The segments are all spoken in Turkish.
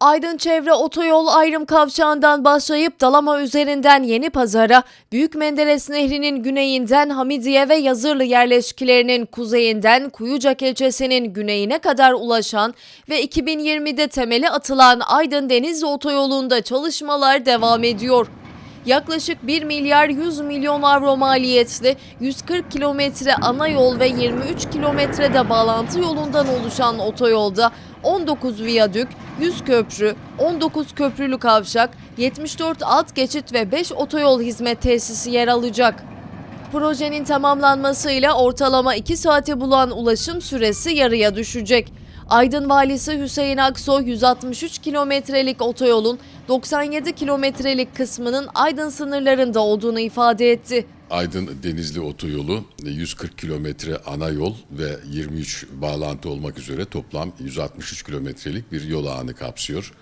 Aydın Çevre Otoyol ayrım kavşağından başlayıp Dalama üzerinden Yeni Pazar'a, Büyük Menderes Nehri'nin güneyinden Hamidiye ve Yazırlı yerleşkilerinin kuzeyinden Kuyucak ilçesinin güneyine kadar ulaşan ve 2020'de temeli atılan Aydın Denizli Otoyolu'nda çalışmalar devam ediyor. Yaklaşık 1 milyar 100 milyon avro maliyetli 140 kilometre ana yol ve 23 kilometrede bağlantı yolundan oluşan otoyolda 19 viyadük, 100 köprü, 19 köprülü kavşak, 74 alt geçit ve 5 otoyol hizmet tesisi yer alacak. Projenin tamamlanmasıyla ortalama 2 saate bulan ulaşım süresi yarıya düşecek. Aydın Valisi Hüseyin Aksoy 163 kilometrelik otoyolun 97 kilometrelik kısmının Aydın sınırlarında olduğunu ifade etti. Aydın Denizli Otoyolu 140 kilometre ana yol ve 23 bağlantı olmak üzere toplam 163 kilometrelik bir yol ağını kapsıyor.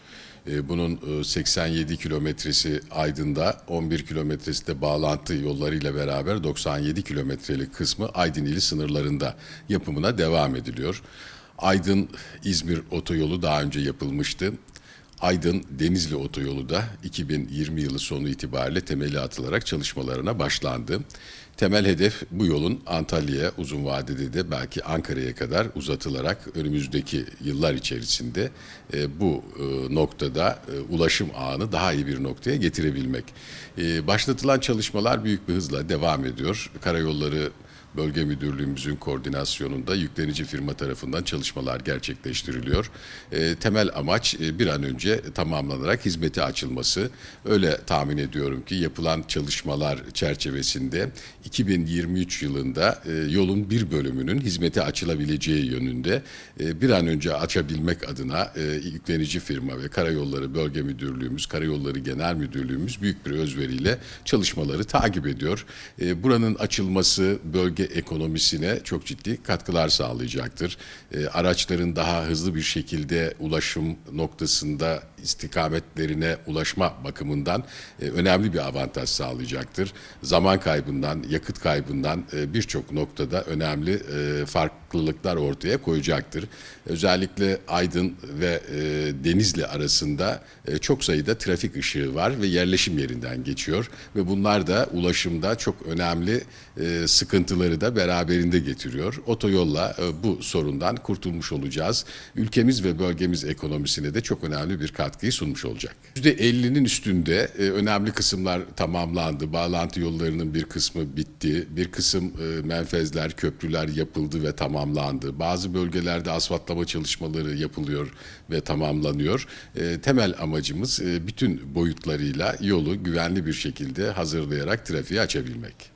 E, Bunun e, 87 kilometresi Aydın'da, 11 kilometresi de bağlantı yollarıyla beraber 97 kilometrelik kısmı Aydın ili sınırlarında yapımına devam ediliyor. Aydın-İzmir otoyolu daha önce yapılmıştı. Aydın Denizli Otoyolu da 2020 yılı sonu itibariyle temeli atılarak çalışmalarına başlandı. Temel hedef bu yolun Antalya'ya uzun vadede de belki Ankara'ya kadar uzatılarak önümüzdeki yıllar içerisinde e, bu e, noktada e, ulaşım ağını daha iyi bir noktaya getirebilmek. E, başlatılan çalışmalar büyük bir hızla devam ediyor. Karayolları Bölge Müdürlüğümüzün koordinasyonunda yüklenici firma tarafından çalışmalar gerçekleştiriliyor. E, temel amaç e, bir an önce tamamlanarak hizmete açılması. Öyle tahmin ediyorum ki yapılan çalışmalar çerçevesinde 2023 yılında e, yolun bir bölümünün hizmete açılabileceği yönünde e, bir an önce açabilmek adına e, yüklenici firma ve Karayolları Bölge Müdürlüğümüz, Karayolları Genel Müdürlüğümüz büyük bir özveriyle çalışmaları takip ediyor. E, buranın açılması bölge ekonomisine çok ciddi katkılar sağlayacaktır. E, araçların daha hızlı bir şekilde ulaşım noktasında istikametlerine ulaşma bakımından e, önemli bir avantaj sağlayacaktır. Zaman kaybından, yakıt kaybından e, birçok noktada önemli e, farklılıklar ortaya koyacaktır. Özellikle Aydın ve Denizli arasında çok sayıda trafik ışığı var ve yerleşim yerinden geçiyor ve bunlar da ulaşımda çok önemli sıkıntıları da beraberinde getiriyor. Otoyolla bu sorundan kurtulmuş olacağız. Ülkemiz ve bölgemiz ekonomisine de çok önemli bir katkıyı sunmuş olacak. %50'nin üstünde e, önemli kısımlar tamamlandı. Bağlantı yollarının bir kısmı bitti. Bir kısım e, menfezler, köprüler yapıldı ve tamamlandı. Bazı bölgelerde asfaltlama çalışmaları yapılıyor ve tamamlanıyor. E, temel amacımız e, bütün boyutlarıyla yolu güvenli bir şekilde hazırlayarak trafiğe açabilmek.